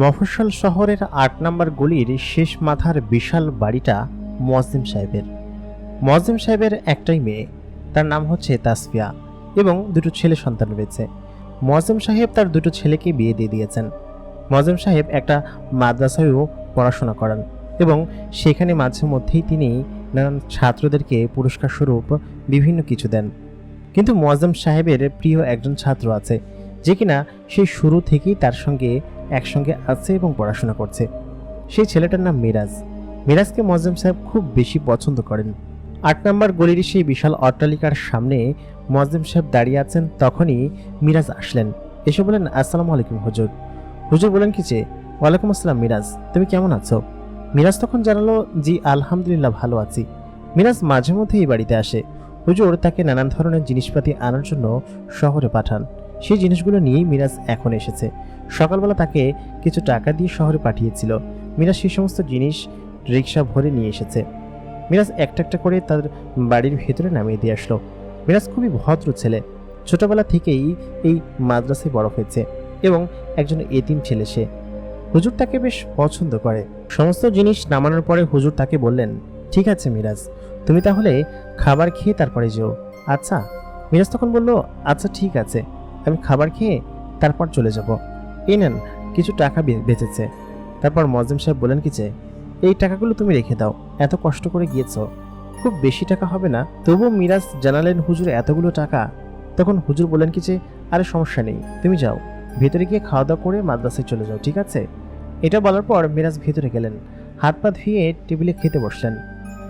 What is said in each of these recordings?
মফস্বল শহরের আট নম্বর গলির শেষ মাথার বিশাল বাড়িটা মোয়াজ্জেম সাহেবের। মোয়াজ্জেম সাহেবের একটাই মেয়ে, তার নাম হচ্ছে তাসফিয়া এবং দুটো ছেলে সন্তান রয়েছে। মোয়াজ্জেম সাহেব তার দুটো ছেলেকে বিয়ে দিয়ে দিয়েছেন। মোয়াজ্জেম সাহেব একটা মাদ্রাসায়ও পড়াশোনা করান এবং সেখানে মাঝে মধ্যেই তিনি নানান ছাত্রদেরকে পুরস্কার স্বরূপ বিভিন্ন কিছু দেন। কিন্তু মোয়াজ্জেম সাহেবের প্রিয় একজন ছাত্র আছে, যে কিনা সেই শুরু থেকেই তার সঙ্গে একসঙ্গে আছে এবং পড়াশোনা করছে। সেই ছেলেটার নাম মিরাজ। মিরাজকে মোয়াজ্জেম সাহেব খুব বেশি পছন্দ করেন। আট নম্বর গলির সেই বিশাল অট্টালিকার সামনে মোয়াজ্জেম সাহেব দাঁড়িয়ে আছেন, তখনই মিরাজ আসলেন। এসে বলেন আসসালামু আলাইকুম হুজুর। হুজুর বলেন কি যে? ওয়ালাইকুম আসসালাম মিরাজ, তুমি কেমন আছো? মিরাজ তখন জানালো, জি, আলহামদুলিল্লাহ ভালো আছি। মিরাজ মাঝে মধ্যে এই বাড়িতে আসে। হুজুর তাকে নানান ধরনের জিনিসপাতি আনার জন্য শহরে পাঠান। সেই জিনিসগুলো নিয়েই মিরাজ এখন এসেছে। সকালবেলা তাকে কিছু টাকা দিয়ে শহরে পাঠিয়েছিল। মিরাজ সেই সমস্ত জিনিস রিক্সা ভরে নিয়ে এসেছে। মিরাজ একটা একটা করে তার বাড়ির ভেতরে নামিয়ে দিয়ে আসলো। মিরাজ খুবই ভদ্র ছেলে। ছোটবেলা থেকেই এই মাদ্রাসায় বড় হয়েছে এবং একজন এতিম ছেলে সে। হুজুর তাকে বেশ পছন্দ করে। সমস্ত জিনিস নামানোর পরে হুজুর তাকে বললেন, ঠিক আছে মিরাজ, তুমি তাহলে খাবার খেয়ে তারপরে যেও। আচ্ছা। মিরাজ তখন বলল আচ্ছা ঠিক আছে। আমি খাবার খেয়ে তারপর চলে যাব। এই নেন, কিছু টাকা বেঁচেছে। তারপর মজম সাহেব বলেন কি যে, এই টাকাগুলো তুমি রেখে দাও, এত কষ্ট করে গিয়েছো। খুব বেশি টাকা হবে না, তবুও মিরাজ জানালেন হুজুর এতগুলো টাকা। তখন হুজুর বলেন কি যে, আরে সমস্যা নেই, তুমি যাও। ভেতরে গিয়ে খাওয়া দাওয়া করে মাদ্রাসায় চলে যাও, ঠিক আছে? এটা বলার পর মিরাজ ভেতরে গেলেন, হাত পা ধুয়ে টেবিলে খেতে বসলেন।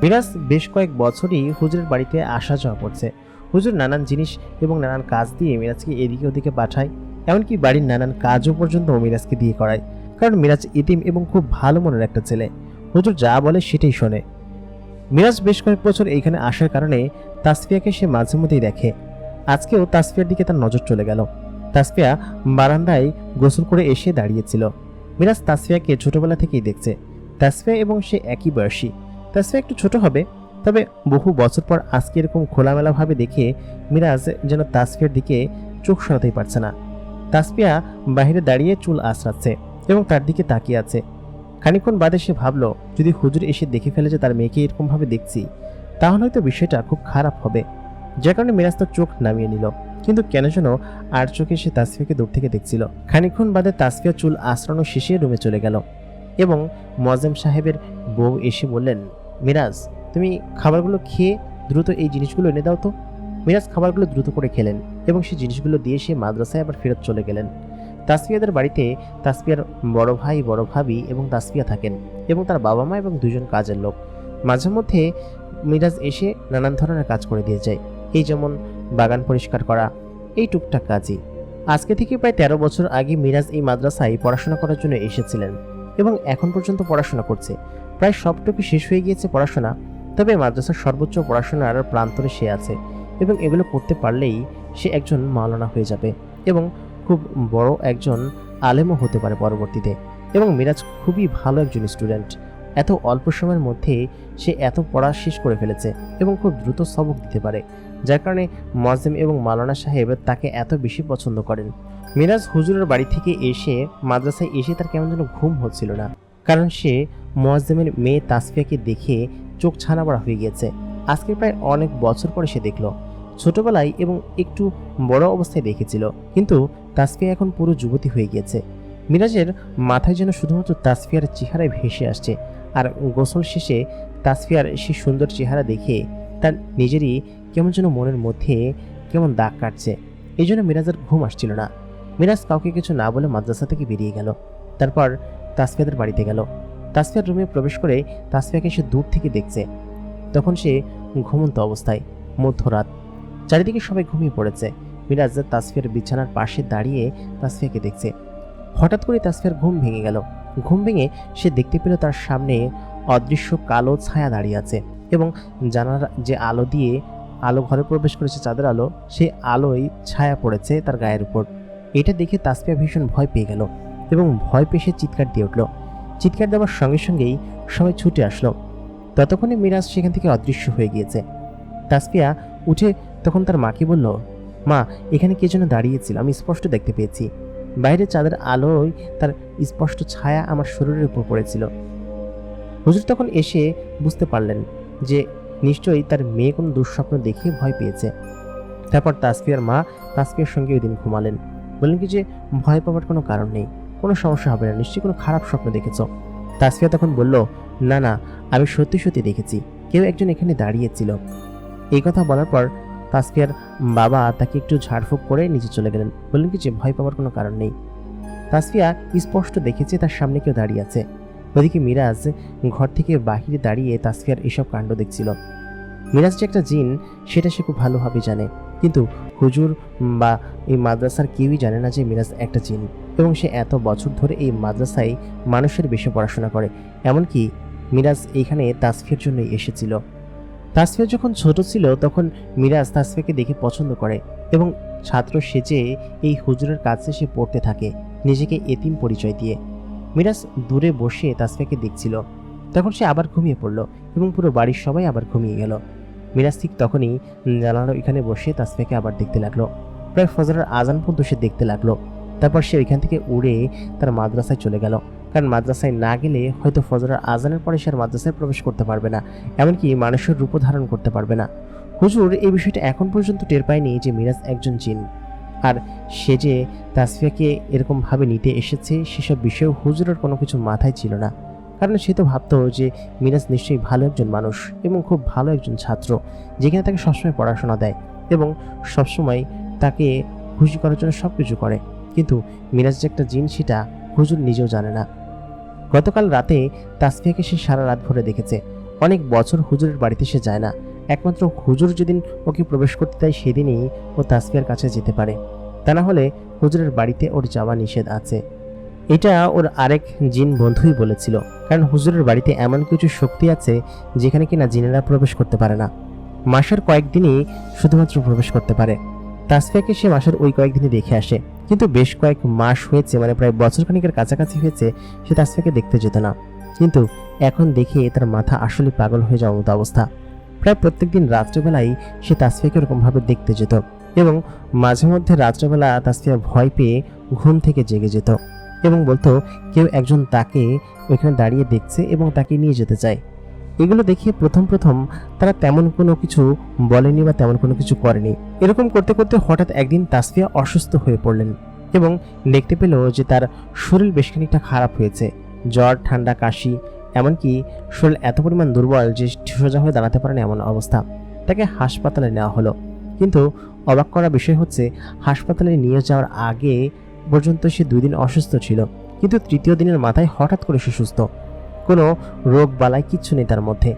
মিরাজ বেশ কয়েক বছরই হুজুরের বাড়িতে আসা যাওয়া করছে। হুজুর নানান জিনিস এবং নানান কাজ দিয়ে মিরাজকে এদিকে ওদিকে পাঠায়। এমনকি বাড়ির নানান কাজও পর্যন্ত মিরাজকে দিয়ে করায়। কারণ মিরাজ ইতিম এবং খুব ভালো মনের একটা ছেলে। হুজুর যা বলে সেটাই শোনে। মিরাজ বেশ কয়েক বছর এইখানে আসার কারণে তাসফিয়াকে সে মাঝে মধ্যেই দেখে। আজকেও তাসফিয়ার দিকে তার নজর চলে গেল। তাসফিয়া বারান্দায় গোসল করে এসে দাঁড়িয়েছিল। মিরাজ তাসফিয়াকে ছোটবেলা থেকেই দেখছে। তাসফিয়া এবং সে একই বয়সী। তাসফিয়া একটু ছোট হবে, তবে বহু বছর পর আজকে এরকম খোলামেলাভাবে দেখে মিরাজ যেন তাসফিয়ার দিকে চোখ সরাতেই পারছে না। তাসফিয়া বাইরে দাঁড়িয়ে চুল আঁচড়াচ্ছে এবং তার দিকে তাকিয়ে আছে। খানিকক্ষণ বাদে সে ভাবলো, যদি হুজুর এসে দেখে ফেলে যে তার মেয়েকে এরকমভাবে দেখছি, তাহলে হয়তো বিষয়টা খুব খারাপ হবে। যে কারণে মিরাজ তার চোখ নামিয়ে নিল। কিন্তু কেন যেন আর চোখে সে তাসফিয়াকে দূর থেকে দেখছিল। খানিকক্ষণ বাদে তাসফিয়া চুল আশ্রানো শেষে রুমে চলে গেল এবং মজেম সাহেবের বউ এসে বললেন, মিরাজ, তুমি খাবারগুলো খেয়ে দ্রুত এই জিনিসগুলো এনে দাও তো। মিরাজ খাবারগুলো দ্রুত করে খেলেন। এবং সেই জিনিসগুলো দিয়ে সে মাদ্রাসায় আবার ফেরত চলে গেলেন। তাসফিয়াদের বাড়িতে তাসফিয়ার বড় ভাই, বড় ভাবি এবং তাসফিয়া থাকেন এবং তার বাবা মা এবং দুজন কাজের লোক। মাঝে মধ্যে মিরাজ এসে নানান ধরনের কাজ করে দিয়ে যায়। এই যেমন বাগান পরিষ্কার করা, এই টুকটাক কাজই। আজকে থেকে প্রায় তেরো বছর আগে মিরাজ এই মাদ্রাসায় পড়াশোনা করার জন্য এসেছিলেন এবং এখন পর্যন্ত পড়াশোনা করছে। প্রায় সবটুকু শেষ হয়ে গিয়েছে পড়াশোনা, তবে মাদ্রাসার সর্বোচ্চ পড়াশোনার প্রান্তরে সে আছে এবং এগুলো করতে পারলেই সে একজন মাওলানা হয়ে যাবে এবং খুব বড় একজন আলেমও হতে পারে পরবর্তীতে। এবং মিরাজ খুবই ভালো একজন স্টুডেন্ট এত অল্প সময়ের মধ্যে সে এত পড়া শেষ করে ফেলেছে এবং খুব দ্রুত সবক দিতে পারে। যার কারণে মজেম এবং মালানা সাহেব তাকে এত বেশি পছন্দ করেন। মিরাজ হুজুরের বাড়ি থেকে এসে মাদ্রাসায় এসে তার কেমন যেন ঘুম হচ্ছিল না। কারণ সে মোয়াজ্জেমের মেয়ে তাসফিয়াকে দেখে চোখ ছানাবড়া হয়ে গিয়েছে। আজকে প্রায় অনেক বছর পরে সে দেখল। ছোটবেলায় এবং একটু বড় অবস্থায় দেখেছিল। কিন্তু তাসফিয়া এখন পুরো যুবতী হয়ে গিয়েছে। মিরাজের মাথায় যেন শুধুমাত্র তাসফিয়ার চেহারায় ভেসে আসছে আর গোসল শেষে তাসফিয়ার সেই সুন্দর চেহারা দেখে তার নিজেরই কেমন যেন মনের মধ্যে কেমন দাগ কাটছে। এই জন্য মিরাজের ঘুম আসছিল না। মিরাজ কাউকে কিছু না বলে মাদ্রাসা থেকে বেরিয়ে গেল। তারপর তাসফিয়াদের বাড়িতে গেল। তাসফিয়ার রুমে প্রবেশ করে তাসফিয়াকে সে দূর থেকে দেখছে। তখন সে ঘুমন্ত অবস্থায়, মধ্যরাত। চারিদিকে সবাই ঘুমিয়ে পড়েছে। মিরাজ তাসফিয়ার বিছানার পাশে দাঁড়িয়ে তাসফিয়াকে দেখছে। হঠাৎ করে তাসফিয়ার ঘুম ভেঙে গেল। ঘুম ভেঙে সে দেখতে পেল তার সামনে অদৃশ্য কালো ছায়া দাঁড়িয়ে আছে এবং জানার যে আলো দিয়ে আলো ঘরে প্রবেশ করেছে চাঁদের আলো সেই আলোয় ছায়া পড়েছে তার গায়ের উপর। এটা দেখে তাসফিয়া ভীষণ ভয় পেয়ে গেল এবং ভয় পেয়ে সে চিৎকার দিয়ে উঠল। চিৎকার দেওয়ার সঙ্গে সঙ্গেই সবাই ছুটে আসলো। ততক্ষণে মিরাজ সেখান থেকে অদৃশ্য হয়ে গিয়েছে। তাসফিয়া উঠে তখন তার মাকে বলল, মা, এখানে কে যেন দাঁড়িয়েছিল, আমি স্পষ্ট দেখতে পেয়েছি। বাইরে চাঁদের আলোয় তার স্পষ্ট ছায়া আমার শরীরের উপর পড়েছিল। হুজুর তখন এসে বুঝতে পারলেন যে নিশ্চয়ই তার মেয়ে কোনো দুঃস্বপ্ন দেখে ভয় পেয়েছে। তারপর তাসফিয়ার মা তাসফিয়ার সঙ্গে ওই দিন ঘুমালেন। বললেন কি যে, ভয় পাওয়ার কোনো কারণ নেই, কোনো সমস্যা হবে না, নিশ্চয়ই কোনো খারাপ স্বপ্ন দেখেছ। তাসফিয়া তখন বলল, না না, আমি সত্যি সত্যি দেখেছি, কেউ একজন এখানে দাঁড়িয়েছিল। এই কথা বলার পর তাসফিয়ার বাবা তাকে একটু ঝাড়ফুঁক করে নিচে চলে গেলেন। বললেন কি যে, ভয় পাওয়ার কোনো কারণ নেই। তাসফিয়া স্পষ্ট দেখেছে তার সামনে কেউ দাঁড়িয়ে আছে। ওদিকে মিরাজ ঘর থেকে বাহিরে দাঁড়িয়ে তাসফিয়ার এসব কাণ্ড দেখছিল। মিরাজ যে একটা জিন, সেটা সে খুব ভালোভাবে জানে। কিন্তু হুজুর বা এই মাদ্রাসার কেউই জানে না যে মিরাজ একটা জিন। এবং সে এত বছর ধরে এই মাদ্রাসায় মানুষের বেশি পড়াশোনা করে। এমনকি মিরাজ এইখানে তাসফিয়ার জন্যই এসেছিল। তাসফিয়া যখন ছোট ছিল, তখন মিরাজ তাসফিয়াকে দেখে পছন্দ করে এবং ছাত্র সেজে এই হুজুরের কাছে সে পড়তে থাকে, নিজেকে এতিম পরিচয় দিয়ে। মিরাজ দূরে বসে তাসফিয়াকে দেখছিল। তখন সে আবার ঘুমিয়ে পড়ল এবং পুরো বাড়ির সবাই আবার ঘুমিয়ে গেল। মিরাজ ঠিক তখনই জানালো এখানে বসে তাসফিয়াকে আবার দেখতে লাগল। প্রায় ফজরের আজান পর্যন্ত সে দেখতে লাগল। তারপর সে ওইখান থেকে উড়ে তার মাদ্রাসায় চলে গেল। কারণ মাদ্রাসায় না গেলে হয়তো ফজরের আজানের পরে সে আর মাদ্রাসায় প্রবেশ করতে পারবে না, এমনকি মানুষের রূপ ধারণ করতে পারবে না। হুজুর, এই বিষয়টা এখন পর্যন্ত টের পায়নি যে মিরাজ একজন জিন। আর সে যে তাসফিয়াকে এরকমভাবে নিতে এসেছে, সেসব বিষয়েও হুজুরের কোনো কিছু মাথায় ছিল না। কারণ সে তো ভাবতো যে মিরাজ নিশ্চয়ই ভালো একজন মানুষ এবং খুব ভালো একজন ছাত্র, যেখানে তাকে সবসময় পড়াশোনা দেয় এবং সবসময় তাকে খুশি করার জন্য সব কিছু করে। কিন্তু মিরাজ যে একটা জিন, সেটা হুজুর নিজেও জানে না। গতকাল রাতে তাসফিয়াকে সে সারা রাত ভরে দেখেছে। অনেক বছর হুজুরের বাড়িতে সে যায় না। একমাত্র হুজুর যেদিন ওকে প্রবেশ করতে দেয়, সেদিনই ও তাসফিয়ার কাছে যেতে পারে। তা না হলে হুজুরের বাড়িতে ওর যাওয়া নিষেধ আছে। এটা ওর আরেক জিন বন্ধুই বলেছিল, কারণ হুজুরের বাড়িতে এমন কিছু শক্তি আছে যেখানে কিনা জিনেরা প্রবেশ করতে পারে না। মাসের কয়েকদিনই শুধুমাত্র প্রবেশ করতে পারে। তাসফিয়াকে সে মাসের ওই কয়েকদিনই দেখে আসে। কিন্তু বেশ কয়েক মাস হয়েছে মানে প্রায় বছর খানিকের কাছাকাছি হয়েছে, সে তাসফিয়াকে দেখতে যেত না। কিন্তু এখন দেখে তার মাথা আসলে পাগল হয়ে যাওয়ার মতো অবস্থা। প্রায় প্রত্যেকদিন রাত্রেবেলায় সে তাসফিয়াকে ওরকমভাবে দেখতে যেত এবং মাঝে মধ্যে রাত্রেবেলা তাসফিয়া ভয় পেয়ে ঘুম থেকে জেগে যেত এবং বলতো, কেউ একজন তাকে ওইখানে দাঁড়িয়ে দেখছে এবং তাকে নিয়ে যেতে চায়। এগুলো দেখে প্রথম প্রথম তারা তেমন কোনো কিছু বলেনি বা তেমন কোনো কিছু করেনি। এরকম করতে করতে হঠাৎ একদিন তাসফিয়া অসুস্থ হয়ে পড়লেন এবং দেখতে পেল যে তার শরীর বেশ খানিকটা খারাপ হয়েছে। জ্বর, ঠান্ডা, কাশি, এমনকি শরীর এত পরিমাণ দুর্বল যে সোজা হয়ে দাঁড়াতে পারেন এমন অবস্থা। তাকে হাসপাতালে নেওয়া হলো। কিন্তু অবাক করা বিষয় হচ্ছে, হাসপাতালে নিয়ে যাওয়ার আগে পর্যন্ত সে দুই দিন অসুস্থ ছিল, কিন্তু তৃতীয় দিনের মাথায় হঠাৎ করে সে সুস্থ। কোনো রোগ বালাই কিচ্ছু নেই তার মধ্যে।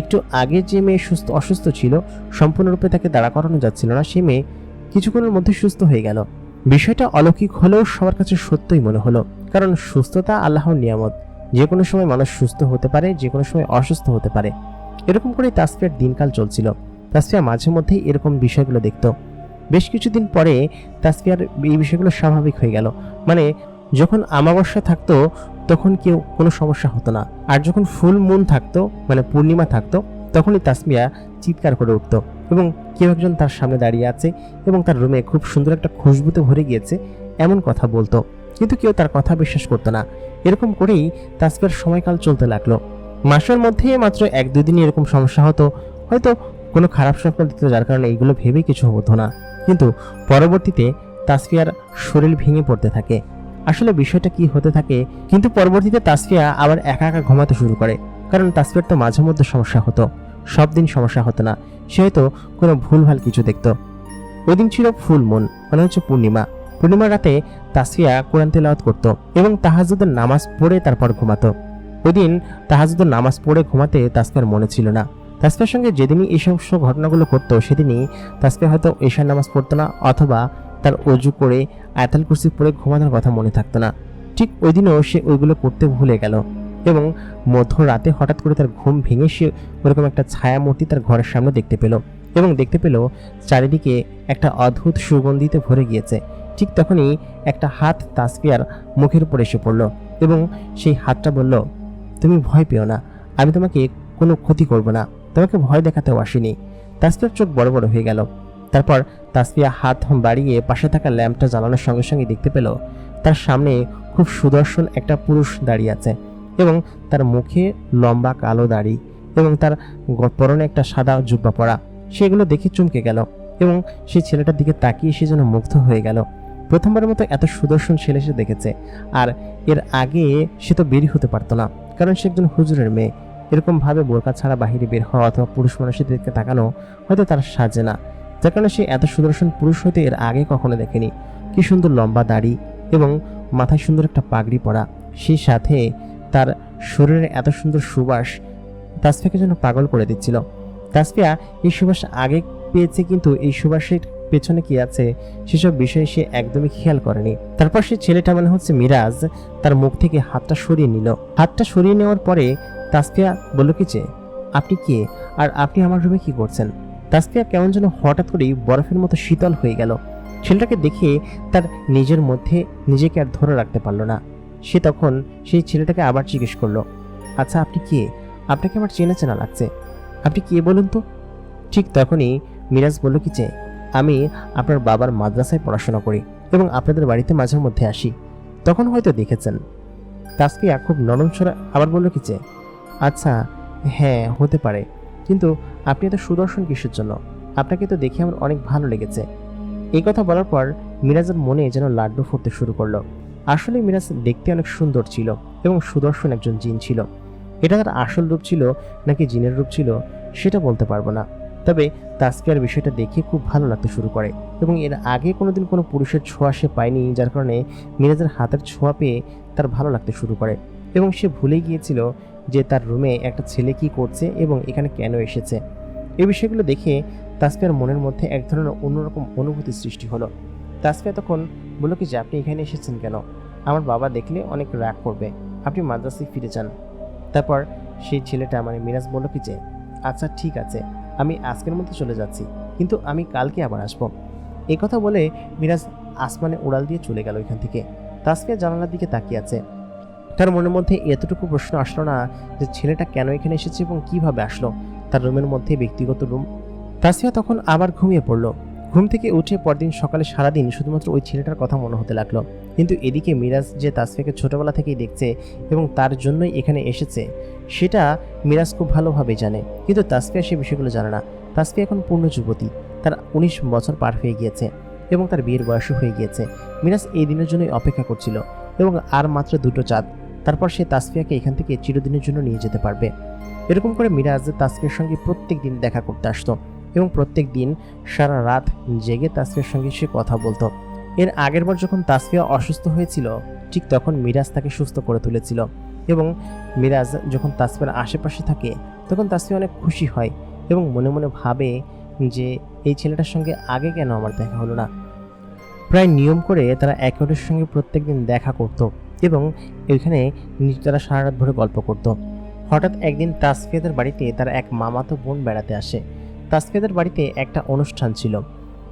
একটু আগে যে মেয়ে সুস্থ, অসুস্থ ছিল, সম্পূর্ণরূপে তাকে দাঁড়া করানো যাচ্ছিল না, সে মেয়ে কিছুক্ষণের মধ্যে সুস্থ হয়ে গেল। বিষয়টা অলৌকিক হলেও সবার কাছে সত্যই মনে হলো, কারণ সুস্থতা আল্লাহর নিয়ামত। যে কোনো সময় মানুষ সুস্থ হতে পারে, যে কোনো সময় অসুস্থ হতে পারে। এরকম করে তাসফিয়ার দিনকাল চলছিল। তাসফিয়া মাঝে মধ্যেই এরকম বিষয়গুলো দেখতো। বেশ কিছুদিন পরে তাসফিয়ার এই বিষয়গুলো স্বাভাবিক হয়ে গেল। মানে যখন আমাবস্যা থাকতো, তখন কেউ কোনো সমস্যা হতো না। আর যখন ফুল মুন থাকতো মানে পূর্ণিমা থাকতো, তখনই তাসমিয়া চিৎকার করে উঠত এবং কেউ একজন তার সামনে দাঁড়িয়ে আছে এবং তার রুমে খুব সুন্দর একটা খুশবুতে ভরে গিয়েছে এমন কথা বলতো। কিন্তু কেউ তার কথা বিশ্বাস করতো না। এরকম করেই তাসমিয়ার সময়কাল চলতে লাগল। মাসের মধ্যেই মাত্র এক দুই দিন এরকম সমস্যা হতো। হয়তো কোনো খারাপ স্বপ্ন দিত, যার কারণে এইগুলো ভেবেই কিছু হতো না। কিন্তু পরবর্তীতে তাসফিয়ার শরীর ভেঙে পড়তে থাকে। আসলে বিষয়টা কি হতে থাকে, কিন্তু পরবর্তীতে তাসফিয়া আবার একা একা ঘুমাতে শুরু করে, কারণ তাসফিয়ার তো মাঝে মধ্যে সমস্যা হতো, সব দিন সমস্যা হতো না, সে হয়তো কোনো ভুলভাল কিছু দেখতো। ওই দিন ছিল ফুল মুন মানে হচ্ছে পূর্ণিমা। পূর্ণিমার রাতে তাসফিয়া কোরআন তেলাওয়াত করত এবং তাহাজুদের নামাজ পড়ে তারপর ঘুমাতো। ওই দিন তাহাজুদের নামাজ পড়ে ঘুমাতে তাসফিয়ার মনে ছিল না। তাসফিয়ার সঙ্গে যেদিনই এই সমস্ত ঘটনাগুলো ঘটতো, সেদিনই তাসফিয়া হয়তো এশার নামাজ পড়তো না অথবা তার অজু করে, আয়তাল কুরসি পরে ঘুমানোর কথা মনে থাকতো না। ঠিক ওই দিনও সে ওইগুলো করতে ভুলে গেল এবং মধ্যরাতে হঠাৎ করে তার ঘুম ভেঙে সে ওরকম একটা ছায়া মূর্তি তার ঘরের সামনে দেখতে পেল এবং দেখতে পেল চারিদিকে একটা অদ্ভুত সুগন্ধিতে ভরে গিয়েছে। ঠিক তখনই একটা হাত তাসফিয়ার মুখের উপর এসে পড়ল এবং সেই হাতটা বলল, তুমি ভয় পেও না, আমি তোমাকে কোনো ক্ষতি করব না, তোমাকে ভয় দেখাতেও আসিনি। তাসফিয়ার চোখ বড় বড় হয়ে গেল। তারপর তাসফিয়া হাত বাড়িয়ে পাশে থাকা ল্যাম্পটা জ্বালানোর সঙ্গে সঙ্গে দেখতে পেল, তার সামনে খুব সুদর্শন একটা পুরুষ দাঁড়িয়ে আছে এবং তার মুখে লম্বা কালো দাড়ি এবং তার পরনে একটা সাদা জুব্বা পরা। সেগুলো দেখে চমকে গেল এবং সেই ছেলেটার দিকে তাকিয়ে সে যেন মুগ্ধ হয়ে গেল। প্রথমবারের মতো এত সুদর্শন ছেলে সে দেখেছে আর এর আগে সে তো বেরই হতে পারতো না, কারণ সে একজন হুজুরের মেয়ে। এরকম ভাবে বোরকা ছাড়া বাহিরে বের হওয়া অথবা পুরুষ মানুষের দিকে তাকানো হয়তো তার সাজে না। যার কারণে সে এত সুদর্শন পুরুষ হয়তো এর আগে কখনো দেখেনি। কি সুন্দর লম্বা দাড়ি এবং মাথায় সুন্দর একটা পাগড়ি পরা। সেই সাথে তার শরীরে এত সুন্দর সুবাস তাসফিয়াকে যেন পাগল করে দিচ্ছিল। তাসফিয়া এই সুবাস আগে পেয়েছে কিন্তু এই সুবাসের পেছনে কি আছে সেসব বিষয়ে সে একদমই খেয়াল করেনি। তারপর সে ছেলেটা মানে হচ্ছে মিরাজ তার মুখ থেকে হাতটা সরিয়ে নিল। হাতটা সরিয়ে নেওয়ার পরে তাসফিয়া বলল, কি যে, আপনি কে? আর আপনি আমার রুমে কি করছেন? তাসফিয়া কেমন যেন হঠাৎ করেই বরফের মতো শীতল হয়ে গেল। ছেলেটাকে দেখে তার নিজের মধ্যে নিজেকে আর ধরে রাখতে পারল না। সে তখন সেই ছেলেটাকে আবার জিজ্ঞেস করল আচ্ছা আপনি কে? আপনাকে আমার চেনা চেনা লাগছে। আপনি কে বলুন তো? ঠিক তখনই মিরাজ বলল, কি যে, আমি আপনার বাবার মাদ্রাসায় পড়াশোনা করি এবং আপনাদের বাড়িতে মাঝে মধ্যে আসি। তখন হয়তো দেখেছেন। তাসফিয়া খুব নরম স্বরে আবার বলল, কি যে আচ্ছা হ্যাঁ হতে পারে। কিন্তু আপনি এত সুদর্শন কিসের জন্য? আপনাকে তো দেখে আমার অনেক ভালো লেগেছে। এই কথা বলার পর মিরাজের মনে যেন লাড্ডু ফুটতে শুরু করল। আসলে মিরাজ দেখতে অনেক সুন্দর ছিল এবং সুদর্শন একজন জিন ছিল। এটা তার আসল রূপ ছিল নাকি জিনের রূপ ছিল সেটা বলতে পারব না। তবে তাস্কিয়ার বিষয়টা দেখে খুব ভালো লাগতে শুরু করে এবং এর আগে কোনোদিন কোনো পুরুষের ছোঁয়া সে পায়নি, যার কারণে মিরাজের হাতের ছোঁয়া পেয়ে তার ভালো লাগতে শুরু করে এবং সে ভুলে গিয়েছিল যে তার রুমে একটা ছেলে কি করছে এবং এখানে কেন এসেছে। এই বিষয়গুলো দেখে তাসফিয়ার মনের মধ্যে এক ধরনের অন্যরকম অনুভূতি সৃষ্টি হলো। তাসফিয়া তখন বলল কি যে, আপনি এখানে এসেছেন কেন? আমার বাবা দেখলে অনেক রাগ করবে। আপনি মাদ্রাসায় ফিরে যান। তারপর সেই ছেলেটা মানে মিরাজ বলল কি যে আচ্ছা ঠিক আছে। আমি আজকের মধ্যে চলে যাচ্ছি, কিন্তু আমি কালকে আবার আসব। কথা বলে মিরাজ আসমানে উড়াল দিয়ে চলে গেল এখান থেকে। তাসফিয়া জানালার দিকে তাকিয়ে আছে। তার মনের মধ্যে এতটুকু প্রশ্ন আসলো না যে ছেলেটা কেন এখানে এসেছে এবং কীভাবে আসলো? তার রুমের মধ্যে ব্যক্তিগত রুম। তাসফিয়া তখন আবার ঘুমিয়ে পড়ল। ঘুম থেকে উঠে পরদিন সকালে সারাদিন শুধুমাত্র ওই ছেলেটার কথা মনে হতে লাগল। কিন্তু এদিকে মিরাজ যে তাসফিয়াকে ছোটবেলা থেকেই দেখছে এবং তার জন্যই এখানে এসেছে, সেটা মিরাজ খুব ভালোভাবে জানে। কিন্তু তাসফিয়া সে বিষয়গুলো জানে না। তাসফিয়া এখন পূর্ণ যুবতী। তার উনিশ বছর পার হয়ে গিয়েছে এবং তার বিয়ের বয়সও হয়ে গিয়েছে। মিরাজ এই দিনের জন্যই অপেক্ষা করছিল এবং আর মাত্র দুটো চাঁদ। তারপর সে তাসফিয়াকে এখান থেকে চিরদিনের জন্য নিয়ে যেতে পারবে। এরকম করে মিরাজ তাসফিয়ার সঙ্গে প্রত্যেক দিন দেখা করতে আসতো এবং প্রত্যেক দিন সারা রাত জেগে তাসফিয়ার সঙ্গে সে কথা বলতো। এর আগের বার যখন তাসফিয়া অসুস্থ হয়েছিল, ঠিক তখন মিরাজ তাকে সুস্থ করে তুলেছিল এবং মিরাজ যখন তাসফিয়ার আশেপাশে থাকে, তখন তাসফিয়া অনেক খুশি হয় এবং মনে মনে ভাবে যে, এই ছেলেটার সঙ্গে আগে কেন আমার দেখা হলো না? প্রায় নিয়ম করে তারা একে সঙ্গে প্রত্যেকদিন দেখা করত। এবং নিজ- তারা সারা রাত ভরে গল্প করত। হঠাৎ একদিন তাসফিয়াদের বাড়িতে তার এক মামাতো বোন বেড়াতে আসে। তাসফিয়াদের বাড়িতে একটা অনুষ্ঠান ছিল।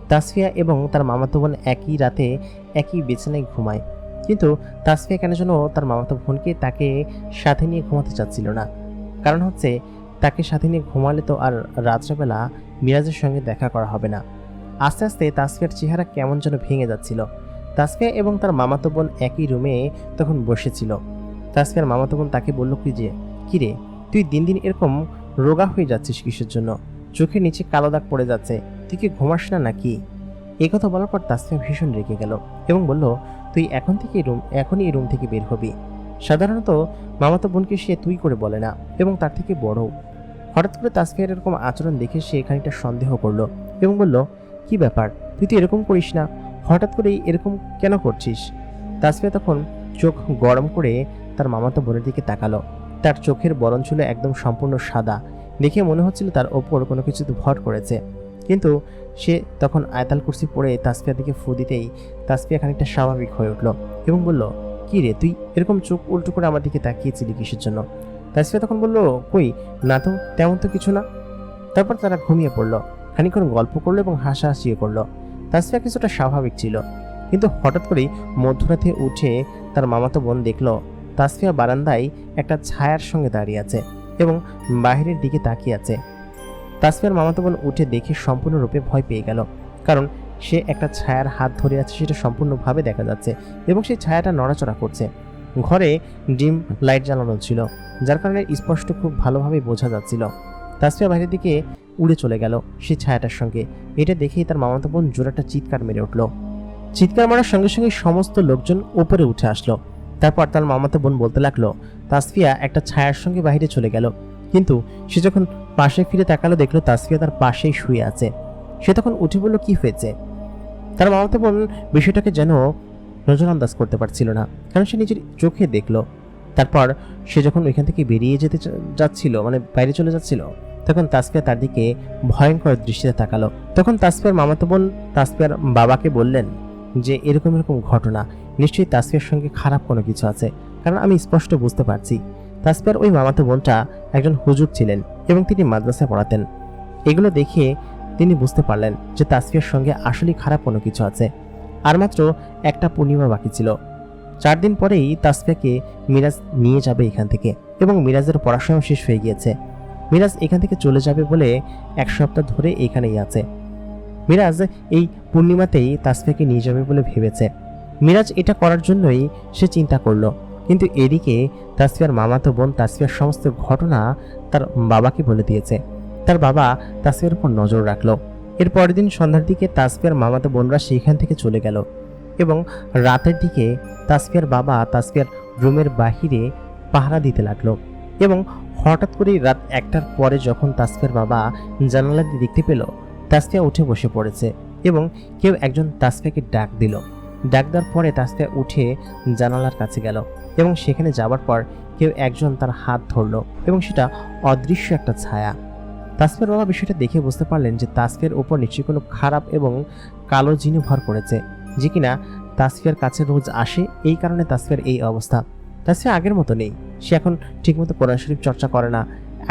তাসফিয়া এবং তার মামাতো বোন একই রাতে একই বিছানায় ঘুমায়। কিন্তু তাসফিয়া কেন যেন তার মামাতো বোনকে তাকে সাথে নিয়ে ঘুমাতে চাচ্ছিল না। কারণ হচ্ছে, তাকে সাথে নিয়ে ঘুমালে তো আর রাত্রেবেলা মিরাজের সঙ্গে দেখা করা হবে না। আস্তে আস্তে তাসফিয়ার চেহারা কেমন যেন ভেঙে যাচ্ছিল। তাসফিয়া এবং তার মামাতো বোন একই রুমে তখন বসেছিল। তাসফিয়ার মামাতো বোন তাকে বলল, কি যে কিরে তুই দিন দিন এরকম রোগা হয়ে যাচ্ছিস কিসের জন্য? চোখের নিচে কালো দাগ পড়ে যাচ্ছে, তুই কি ঘুমাস না নাকি? এই কথা বলার পর তাসফিয়া ভীষণ রেগে গেল এবং বলল, তুই এখন থেকে রুম, এখনই এই রুম থেকে বের হবি। সাধারণত মামাতো বোনকে সে তুই করে বলে না এবং তার থেকে বড় হঠাৎ করে তাসফিয়ার এরকম আচরণ দেখে সে খানিকটা সন্দেহ করল এবং বলল, কি ব্যাপার? তুই তো এরকম করিস না। হঠাৎ করে এরকম কেন করছিস? তাসফিয়া তখন চোখ গরম করে তার মামাতো বোনের দিকে তাকালো। তার চোখের বরণ ছিল একদম সম্পূর্ণ সাদা। দেখে মনে হচ্ছিল তার ওপর কোনো কিছুতে ভর করেছে। কিন্তু সে তখন আয়তাল কুর্সি পড়ে তাসফিয়ার দিকে ফু দিতেই তাসফিয়া খানিকটা স্বাভাবিক হয়ে উঠল এবং বলল, কি রে, তুই এরকম চোখ উল্টো করে আমার দিকে তাকিয়েছিলি কিসের জন্য? তাসফিয়া তখন বলল, কই, না তো, তেমন তো কিছু না। তারপর তারা ঘুমিয়ে পড়ল। খানিক্ষণ গল্প করল এবং হাসাহাসিও করল। তাসফিয়া কিছুটা স্বাভাবিক ছিল। কিন্তু হঠাৎ করেই মধ্যরাতে উঠে তার মামাতো বোন দেখল, তাসফিয়া বারান্দায় একটা ছায়ার সঙ্গে দাঁড়িয়ে আছে এবং বাইরের দিকে তাকিয়ে আছে। তাসফিয়ার মামাতো বোন উঠে দেখে সম্পূর্ণরূপে ভয় পেয়ে গেল, কারণ সে একটা ছায়ার হাত ধরে আছে সেটা সম্পূর্ণভাবে দেখা যাচ্ছে এবং সেই ছায়াটা নড়াচড়া করছে। ঘরে ডিম লাইট জ্বালানো ছিল, যার কারণে স্পষ্ট খুব ভালোভাবে বোঝা যাচ্ছিল। তাসফিয়া বাইরের দিকে উড়ে চলে গেল সে ছায়াটার সঙ্গে। এটা দেখেই তার মামাতো বোন জোরাটা চিৎকার মেরে উঠল। চিৎকার মারার সঙ্গে সঙ্গে সমস্ত লোকজন ওপরে উঠে আসলো। তারপর তার মামাতো বোন বলতে লাগল, তাসফিয়া একটা ছায়ার সঙ্গে বাইরে চলে গেল। কিন্তু সে যখন পাশে ফিরে তাকালো, দেখল তাসফিয়া তার পাশেই শুয়ে আছে। সে তখন উঠে বলল, কি হয়েছে? তার মামাতো বোন বিষয়টাকে যেন নজরআন্দাজ করতে পারছিল না, কারণ সে নিজের চোখে দেখল। তারপর সে যখন ওইখান থেকে বেরিয়ে যেতে যাচ্ছিল মানে বাইরে চলে যাচ্ছিল তখন তাসফিয়া তার দিকে ভয়ঙ্কর দৃষ্টিতে তাকালো। তখন তাসফিয়ার মামাতো বোন তাসফিয়ার বাবাকে বললেন যে, এরকম এরকম ঘটনা। নিশ্চয়ই তাসফিয়ার সঙ্গে খারাপ কোনো কিছু আছে। কারণ আমি স্পষ্ট বুঝতে পারছি। তাসফিয়ার ওই মামাতো বোনটা একজন হুজুর ছিলেন এবং তিনি মাদ্রাসায় পড়াতেন। এগুলো দেখে তিনি বুঝতে পারলেন যে, তাসফিয়ার সঙ্গে আসলেই খারাপ কোনো কিছু আছে। আর মাত্র একটা পূর্ণিমা বাকি ছিল। চার দিন পরেই তাসফিয়াকে মিরাজ নিয়ে যাবে এখান থেকে এবং মিরাজের পড়াশোনা শেষ হয়ে গিয়েছে। মিরাজ এখান থেকে চলে যাবে বলে এক সপ্তাহ ধরে এখানেই আছে। মিরাজ এই পূর্ণিমাতেই তাসফিয়াকে নিয়ে যাবে বলে ভেবেছে। মিরাজ এটা করার জন্যই সে চিন্তা করল। কিন্তু এদিকে তাসফিয়ার মামাতো বোন তাসফিয়ার সমস্ত ঘটনা তার বাবাকে বলে দিয়েছে। তার বাবা তাসফিয়ার উপর নজর রাখল। এর পরের দিন সন্ধ্যার দিকে তাসফিয়ার মামাতো বোনরা সেখান থেকে চলে গেল এবং রাতের দিকে তাসফিয়ার বাবা তাসফিয়ার রুমের বাহিরে পাহারা দিতে লাগল এবং হঠাৎ করেই রাত একটার পরে যখন তাসফিয়ার বাবা জানালা দিয়ে দেখতে পেল তাসফিয়া উঠে বসে পড়েছে এবং কেউ একজন তাসফিয়াকে ডাক দিল। ডাক দেওয়ার পরে তাসফিয়া উঠে জানালার কাছে গেল এবং সেখানে যাবার পর কেউ একজন তার হাত ধরলো এবং সেটা অদৃশ্য একটা ছায়া। তাসফিয়ার বাবা বিষয়টা দেখে বুঝতে পারলেন যে তাসফিয়ার ওপর নিশ্চয়ই কোনো খারাপ এবং কালো জিনে ভর করেছে। যে কিনা তাসফিয়ার কাছে রোজ আসে, এই কারণে তাসফিয়ার এই অবস্থা। তাসফিয়া আগের মতো নেই। সে এখন ঠিকমতো কোরআন শরীফ চর্চা করে না,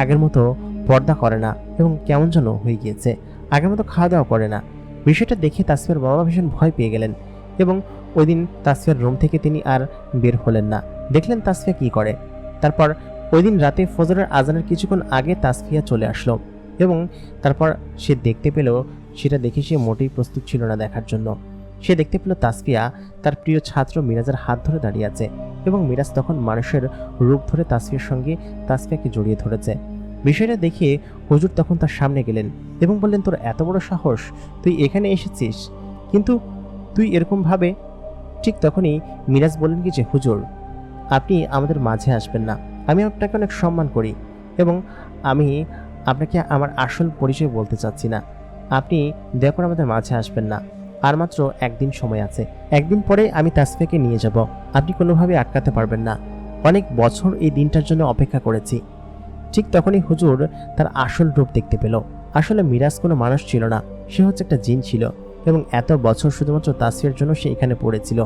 আগের মতো পর্দা করে না এবং কেমন যেন হয়ে গিয়েছে, আগের মতো খাওয়া দাওয়া করে না। বিষয়টা দেখে তাসফিয়ার বাবা ভীষণ ভয় পেয়ে গেলেন এবং ওই দিন তাসফিয়ার রুম থেকে তিনি আর বের হলেন না। দেখলেন তাসফিয়া কি করে। তারপর ওই দিন রাতে ফজরের আজানের কিছুক্ষণ আগে তাসফিয়া চলে আসলো এবং তারপর সে দেখতে পেল, সেটা দেখে সে মোটেই প্রস্তুত ছিল না দেখার জন্য। সে দেখতে পেল তাসফিয়া তার প্রিয় ছাত্র মিরাজের হাত ধরে দাঁড়িয়ে আছে। এবং মিরাজ তখন মানুষের রূপ ধরে তাসফিয়ার সঙ্গে তাসফিয়াকে জড়িয়ে ধরেছে। বিষয়টা দেখে হুজুর তখন তার সামনে গেলেন এবং বললেন, তোর এত বড় সাহস, তুই এখানে এসেছিস? কিন্তু তুই এরকম ভাবে? ঠিক তখনই মিরাজ বললেন কি যে, হুজুর, আপনি আমাদের মাঝে আসবেন না। আমি আপনাকে অনেক সম্মান করি এবং আমি আপনাকে আমার আসল পরিচয় বলতে চাচ্ছি না। আপনি করে আমাদের মাঝে আসবেন না। আর মাত্র একদিন সময় আছে। একদিন পরে আমি তাসফিয়াকে নিয়ে যাব। আপনি কোনোভাবে আটকাতে পারবেন না। অনেক বছর এই দিনটার জন্য অপেক্ষা করেছি। ঠিক তখনই হুজুর তার আসল রূপ দেখতে পেল। আসলে মিরাজ কোনো মানুষ ছিল না, সে হচ্ছে একটা জিন ছিল এবং এত বছর শুধুমাত্র তাসফিয়ার জন্য সে এখানে পড়েছিল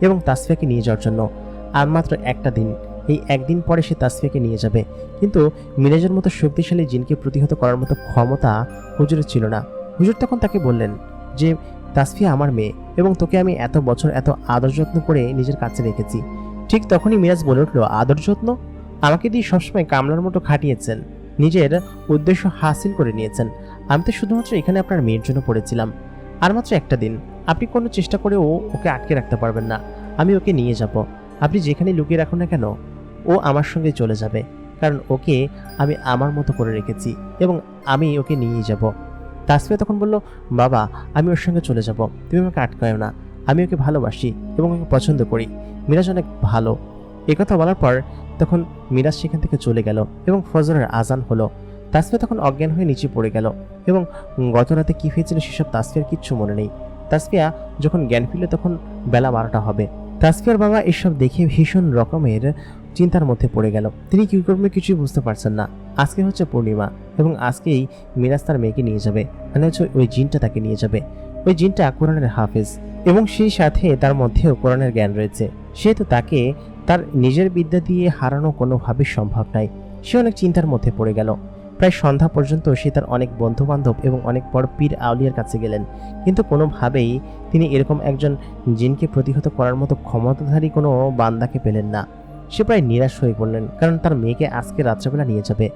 এবং তাসফিয়াকে নিয়ে যাওয়ার জন্য। আর মাত্র একটা দিন, এই একদিন পরে সে তাসফিয়াকে নিয়ে যাবে। কিন্তু মিরাজের মতো শক্তিশালী জিনকে প্রতিহত করার মতো ক্ষমতা হুজুরের ছিল না। হুজুর তখন তাকে বললেন যে তাসফিয়া আমার মেয়ে এবং তোকে আমি এত বছর এত আদর যত্ন করে নিজের কাছে রেখেছি। ঠিক তখনই মিরাজ বলে উঠল, আদর যত্ন? আমাকে দিয়ে সবসময় কামলার মতো খাটিয়েছেন। নিজের উদ্দেশ্য হাসিল করে নিয়েছেন। আমি তো শুধুমাত্র এখানে আপনার মেয়ের জন্য পড়েছিলাম। আর মাত্র একটা দিন। আপনি কোনো চেষ্টা করেও ওকে আটকে রাখতে পারবেন না। আমি ওকে নিয়ে যাব। আপনি যেখানে লুকিয়ে রাখুন না কেন, ও আমার সঙ্গে চলে যাবে। কারণ ওকে আমি আমার মতো করে রেখেছি এবং আমি ওকে নিয়ে যাব। তাসফিয়া তখন বলল, বাবা, আমি ওর সঙ্গে চলে যাব। তুমি আমাকে আটকায়ও না। আমি ওকে ভালোবাসি এবং ওকে পছন্দ করি। মিরাজ অনেক ভালো। কথা বলার পর তখন মিরাজ সেখান থেকে চলে গেল এবং ফজরের আজান হলো। তাসফিয়া তখন অজ্ঞান হয়ে নিচে পড়ে গেল এবং গত রাতে কী হয়েছিল সেসব তাসফিয়ার কিচ্ছু মনে নেই। তাসফিয়া যখন জ্ঞান ফিরল তখন বেলা বারোটা হবে। তাসফিয়ার বাবা এসব দেখে ভীষণ রকমের চিন্তার মধ্যে পড়ে গেল। তিনি কী করবে কিছুই বুঝতে পারছেন না। আজকে হচ্ছে পূর্ণিমা এবং আজকেই মিরাজ তার মেয়েকে নিয়ে যাবে। মানে হচ্ছে ওই জিনটা তাকে নিয়ে যাবে। ওই জিনটা কোরআনের হাফেজ এবং সেই সাথে তার মধ্যেও কোরআনের জ্ঞান রয়েছে। সেহেতু তাকে তার নিজের বিদ্যা দিয়ে হারানো কোনোভাবে সম্ভব নয়। সে অনেক চিন্তার মধ্যে পড়ে গেল। প্রায় সন্ধ্যা পর্যন্ত সে তার অনেক বন্ধু বান্ধব এবং অনেক বড় পীর আউলিয়ার কাছে গেলেন। কিন্তু কোনোভাবেই তিনি এরকম একজন জিনকে প্রতিহত করার মতো ক্ষমতাধারী কোনো বান্দাকে পেলেন না। সে প্রায় নিরাশ হয়ে পড়লেন, কারণ তার মেয়েকে আজকে রাত্রেবেলা নিয়ে যাবে।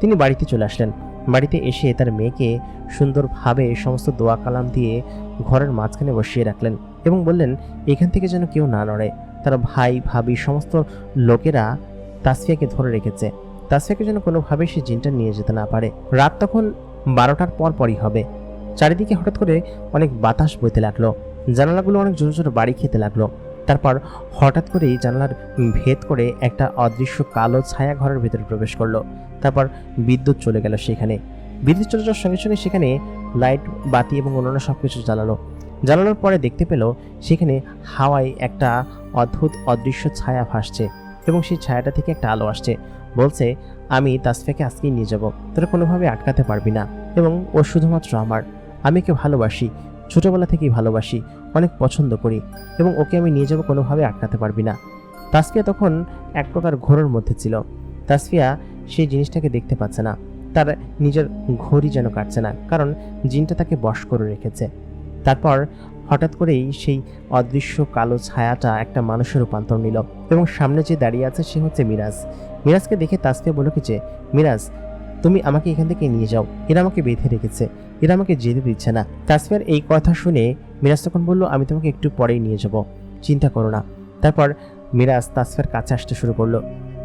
তিনি বাড়িতে চলে আসলেন। বাড়িতে এসে তার মেয়েকে সুন্দরভাবে সমস্ত দোয়া কালাম দিয়ে ঘরের মাঝখানে বসিয়ে রাখলেন এবং বললেন, এখান থেকে যেন কেউ না নড়ে। তার ভাই, ভাবি, সমস্ত লোকেরা তাসফিয়াকে ধরে রেখেছে। তাসফিয়াকে যেন কোনোভাবে সে জিনটা নিয়ে যেতে না পারে। রাত তখন বারোটার পর পরই হবে। চারিদিকে হঠাৎ করে অনেক বাতাস বইতে লাগল। জানালাগুলো অনেক জোরে জোরে বাড়ি খেতে লাগল। তারপর হঠাৎ করেই জানলার ভেদ করে একটা অদৃশ্য কালো ছায়া ঘরের ভেতরে প্রবেশ করল। তারপর বিদ্যুৎ চলে গেল সেখানে। বিদ্যুৎ চলে যাওয়ার সঙ্গে সঙ্গে সেখানে লাইট, বাতি এবং অন্যান্য সব কিছু জ্বালালো। জ্বালানোর পরে দেখতে পেল সেখানে হাওয়ায় একটা অদ্ভুত অদৃশ্য ছায়া ভাসছে এবং সেই ছায়াটা থেকে একটা আলো আসছে। বলছে, আমি তাসফিয়াকে আজকেই নিয়ে যাব। তোরা কোনোভাবে আটকাতে পারবি না এবং ও শুধুমাত্র আমার। আমি ওকে ভালোবাসি, ছোটোবেলা থেকেই ভালোবাসি। অনেক পছন্দ করি এবং ওকে আমি নিয়ে যাব কোনোভাবে আটকাতে পারবি না। তাসফিয়া তখন এক প্রকার ঘোরের মধ্যে ছিল। তাসফিয়া সেই জিনিসটাকে দেখতে পাচ্ছে না। তার নিজের ঘড়ি যেন কাটছে না, কারণ জিনটা তাকে বশ করে রেখেছে। তারপর হঠাৎ করেই সেই অদৃশ্য কালো ছায়াটা একটা মানুষের রূপান্তর নিল এবং সামনে যে দাঁড়িয়ে আছে সে হচ্ছে মিরাজ। মিরাজকে দেখে তাসফিয়া কি যে, মিরাজ, তুমি আমাকে এখান থেকে নিয়ে যাও। এরা আমাকে বেঁধে রেখেছে। এরা আমাকে যেতে দিচ্ছে না। তাসফিয়ার এই কথা শুনে মিরাজ তখন বলল, আমি তোমাকে একটু পরেই নিয়ে যাব। চিন্তা করো না। তারপর মিরাজ তাসফিয়ার কাছে আসতে শুরু করল।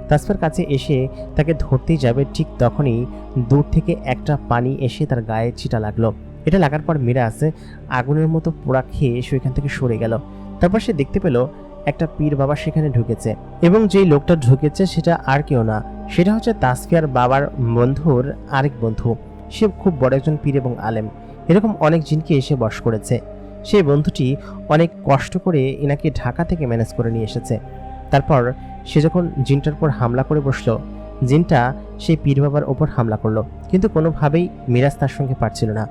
তাসফিয়ার কাছে এসে তাকে ধরতেই যাবে, ঠিক তখনই দূর থেকে একটা পানি এসে তার গায়ে ছিটা লাগল। এটা লাগার পর মিরাজ আগুনের মতো পোড়া খেয়ে সে এখান থেকে সরে গেল। তারপর সে দেখতে পেল, একটা পীর বাবা সেখানে ঢুকেছে। এবং যেই লোকটা ঢুকেছে সেটা আর কেউ না। সেটা হচ্ছে তাসফিয়ার বাবার বন্ধুর আরেক বন্ধু। সে খুব বড় একজন পীর এবং আলেম। এরকম অনেক জিনকে এসে বশ করেছে। সেই বন্ধুটি অনেক কষ্ট করে এনাকে ঢাকা থেকে ম্যানেজ করে নিয়ে এসেছে। তারপর সে যখন জিনটার উপর হামলা করে বসল, জিনটা সেই পীর বাবার ওপর হামলা করল। কিন্তু কোনোভাবেই মিরাজ তার সঙ্গে পারছিল না।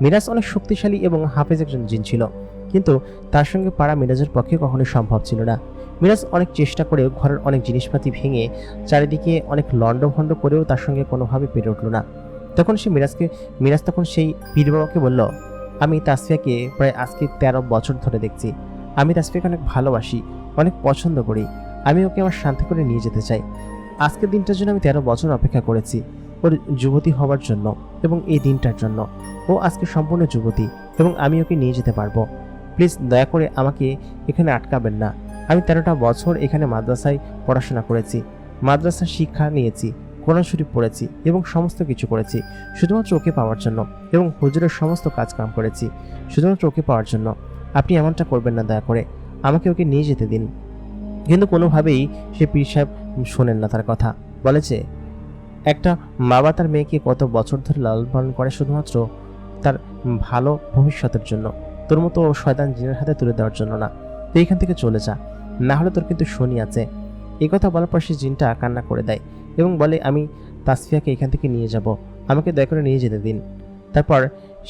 মিরাজ অনেক শক্তিশালী এবং হাফেজ একজন জিন ছিল। কিন্তু তার সঙ্গে পারা মিরাজের পক্ষে কখনোই সম্ভব ছিল না। মিরাজ অনেক চেষ্টা করেও ঘরের অনেক জিনিসপাতি ভেঙে চারিদিকে অনেক লণ্ডভণ্ড করেও তার সঙ্গে কোনোভাবে পেরে উঠল না। তখন সে মিরাজকে, মিরাজ তখন সেই পীর বাবাকে বলল, আমি তাসফিয়াকে প্রায় আজকে তেরো বছর ধরে দেখছি। আমি তাসফিয়াকে অনেক ভালোবাসি, অনেক পছন্দ করি। আমি ওকে আমার শান্তি করে নিয়ে যেতে চাই। আজকের দিনটার জন্য আমি তেরো বছর অপেক্ষা করেছি ওর যুবতী হওয়ার জন্য এবং এই দিনটার জন্য। ও আজকে সম্পূর্ণ যুবতী এবং আমি ওকে নিয়ে যেতে পারব। প্লিজ দয়া করে আমাকে এখানে আটকাবেন না। আমি তেরোটা বছর এখানে মাদ্রাসায় পড়াশোনা করেছি। মাদ্রাসার শিক্ষা নিয়েছি। কোরআন শরীফ পড়েছি এবং সমস্ত কিছু করেছি, শুধুমাত্র ওকে পাওয়ার জন্য এবং হুজুরের সমস্ত কাজ কাম করেছি, শুধুমাত্র ওকে পাওয়ার জন্য। আপনি এমনটা করবেন না, দয়া করে। আমাকে ওকে নিয়ে যেতে দিন। কিন্তু কোনোভাবেই সে পীর সাহেব শোনেন না তার কথা। বলেছে একটা বাবা তার মেয়েকে কত বছর ধরে লালন পালন করে শুধুমাত্র তার ভালো ভবিষ্যতের জন্য। তোর মতো শয়তান জিনের হাতে তুলে দেওয়ার জন্য না। তুই এখান থেকে চলে যা। না হলে তোর কিন্তু শনি আছে। এই কথা বলার পর সে জিনটা কান্না করে দেয়। এবং বলে, আমি তাসফিয়াকে এখান থেকে নিয়ে যাব। আমাকে দয়া করে নিয়ে যেতে দিন। তারপর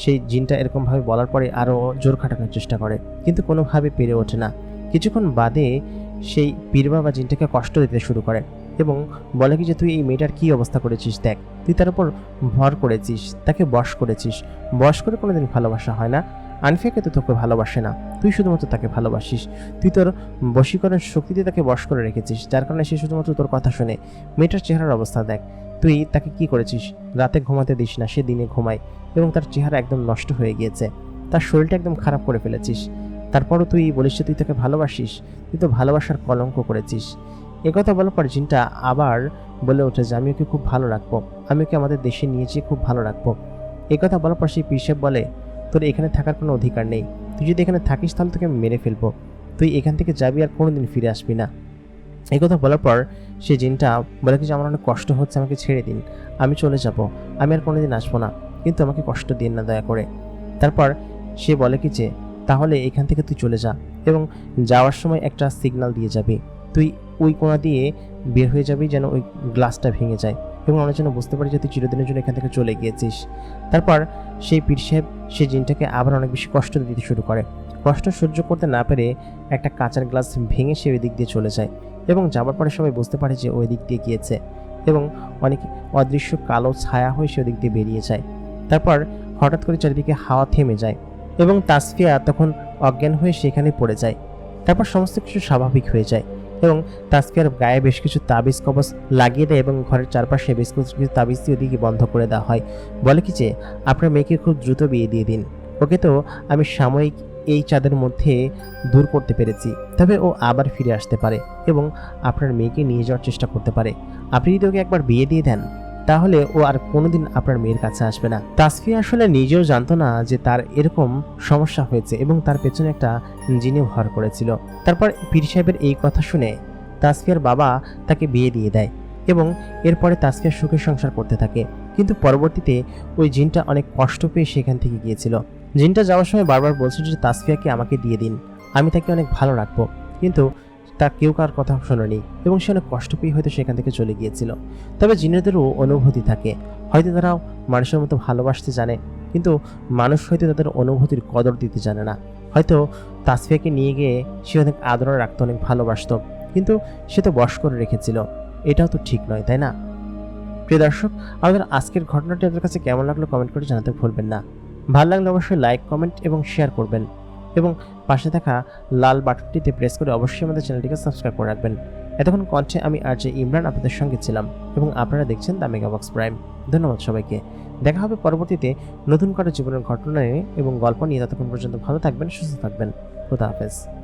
সেই জিনটা এরকমভাবে বলার পরে আরও জোর খাটানোর চেষ্টা করে, কিন্তু কোনোভাবে পেরে ওঠে না। কিছুক্ষণ বাদে সেই পীর বাবা জিনটাকে কষ্ট দিতে শুরু করে এবং বলে কি যে, তুই এই মেয়েটার কী অবস্থা করেছিস দেখ? তুই তার উপর ভর করেছিস, তাকে বশ করেছিস। বশ করে কোনোদিন ভালোবাসা হয় না। আনফিয়াকে তো তোকে ভালোবাসে না। তুই শুধুমাত্র তাকে ভালোবাসিস। তুই তোর বশীকরণ শক্তিতে তাকে বশ করে রেখেছিস, যার কারণে সে শুধুমাত্র তোর কথা শুনে। মেয়েটার চেহারার অবস্থা দেখ। তুই তাকে কি করেছিস? রাতে ঘুমাতে দিস না, সে দিনে ঘুমায় এবং তার চেহারা একদম নষ্ট হয়ে গিয়েছে। তার শরীরটা একদম খারাপ করে ফেলেছিস। তারপরও তুই বলিস তুই তাকে ভালোবাসিস। তুই তো ভালোবাসার কলঙ্ক করেছিস। একথা বলার পর জিনটা আবার বলে ওঠে যে, আমি ওকে খুব ভালো রাখব। আমি ওকে আমাদের দেশে নিয়ে যেয়ে খুব ভালো রাখব। একথা বলার পর সেই পিসেব বলে তোর এখানে থাকার কোনো অধিকার নেই। তুই যদি এখানে থাকিস তাহলে তোকে আমি মেরে ফেলব। তুই এখান থেকে যাবি আর কোনোদিন ফিরে আসবি না। এই কথা বলার পর সে জিনটা বলে কি যে, আমার অনেক কষ্ট হচ্ছে, আমাকে ছেড়ে দিন। আমি চলে যাব। আমি আর কোনোদিন আসব না। কিন্তু আমাকে কষ্ট দিন না দয়া করে। তারপর সে বলে কি যে, তাহলে এখান থেকে তুই চলে যা এবং যাওয়ার সময় একটা সিগন্যাল দিয়ে যাবি। তুই ওই কোণা দিয়ে বের হয়ে যাবি যেন ওই গ্লাসটা ভেঙে যায়। এবং আমরা যেন বুঝতে পারি যে তুই চিরদিনের জন্য এখান থেকে চলে গিয়েছিস। তারপর সেই পীর সাহেব সেই জিনটাকে আবার অনেক বেশি কষ্ট দিতে শুরু করে। কষ্ট সহ্য করতে না পেরে একটা কাঁচার গ্লাস ভেঙে সে ওই দিক দিয়ে চলে যায় এবং যাবার পরে সবাই বুঝতে পারে যে ওই দিক দিয়ে গিয়েছে এবং অনেক অদৃশ্য কালো ছায়া হয়ে সে ওদিক দিয়ে বেরিয়ে যায়। তারপর হঠাৎ করে চারিদিকে হাওয়া থেমে যায় এবং তাসফিয়া তখন অজ্ঞান হয়ে সেখানে পড়ে যায়। তারপর সমস্ত কিছু স্বাভাবিক হয়ে যায়। এবং তাসফিয়ার গায়ে বেশ কিছু তাবিজ কবচ লাগিয়ে দেয় এবং ঘরের চারপাশে বেশ কিছু তাবিজ দিয়ে ওদিকে বন্ধ করে দেওয়া হয়। বলে কি যে, আপনার মেয়েকে খুব দ্রুত বিয়ে দিয়ে দিন। ওকে তো আমি সাময়িক এই চাঁদের মধ্যে দূর করতে পেরেছি, তবে ও আবার ফিরে আসতে পারে এবং আপনার মেয়েকে নিয়ে যাওয়ার চেষ্টা করতে পারে। আপনি যদি ওকে একবার বিয়ে দিয়ে দেন তাহলে ও আর কোনোদিন আপনার মেয়ের কাছে আসবে না। তাসফিয়া আসলে নিজেও জানতো না যে তার এরকম সমস্যা হয়েছে এবং তার পেছনে একটা জিনে ভর করেছিল। তারপর পীর সাহেবের এই কথা শুনে তাসফিয়ার বাবা তাকে বিয়ে দিয়ে দেয় এবং এরপরে তাসফিয়া সুখে সংসার করতে থাকে। কিন্তু পরবর্তীতে ওই জিনটা অনেক কষ্ট পেয়ে সেখান থেকে গিয়েছিল। জিনটা যাওয়ার সময় বারবার বলছিল যে তাসফিয়াকে আমাকে দিয়ে দিন, আমি তাকে অনেক ভালো রাখব। কিন্তু তা কেউ কার কথা শোনেনি এবং সে অনেক কষ্ট পেয়ে হয়তো সেখান থেকে চলে গিয়েছিল। তবে জিনেদেরও অনুভূতি থাকে। হয়তো তারাও মানুষের মতো ভালোবাসতে জানে, কিন্তু মানুষ হয়তো তাদের অনুভূতির কদর দিতে জানে না। হয়তো তাসফিয়াকে নিয়ে গিয়ে সে অনেক আদর রাখতো, অনেক ভালোবাসতো, কিন্তু সে তো বশ করে রেখেছিল। এটাও তো ঠিক নয়, তাই না? প্রিয় দর্শক, আমাদের আজকের ঘটনাটি আপনার কাছে কেমন লাগল কমেন্ট করে জানাতে ভুলবেন না। ভালো লাগলে অবশ্যই লাইক, কমেন্ট এবং শেয়ার করবেন। এবং পাশে থাকা লাল বাটনটিতে প্রেস করে অবশ্যই আমাদের চ্যানেলটিকে সাবস্ক্রাইব করে রাখবেন। এতক্ষণ কণ্ঠে আমি আর যে ইমরান আপনাদের সঙ্গে ছিলাম এবং আপনারা দেখছেন দ্য মেগাবক্স প্রাইম। ধন্যবাদ সবাইকে। দেখা হবে পরবর্তীতে নতুন করে জীবনের ঘটনা নিয়ে এবং গল্প নিয়ে ততক্ষণ পর্যন্ত ভালো থাকবেন, সুস্থ থাকবেন। খুদা হাফেজ।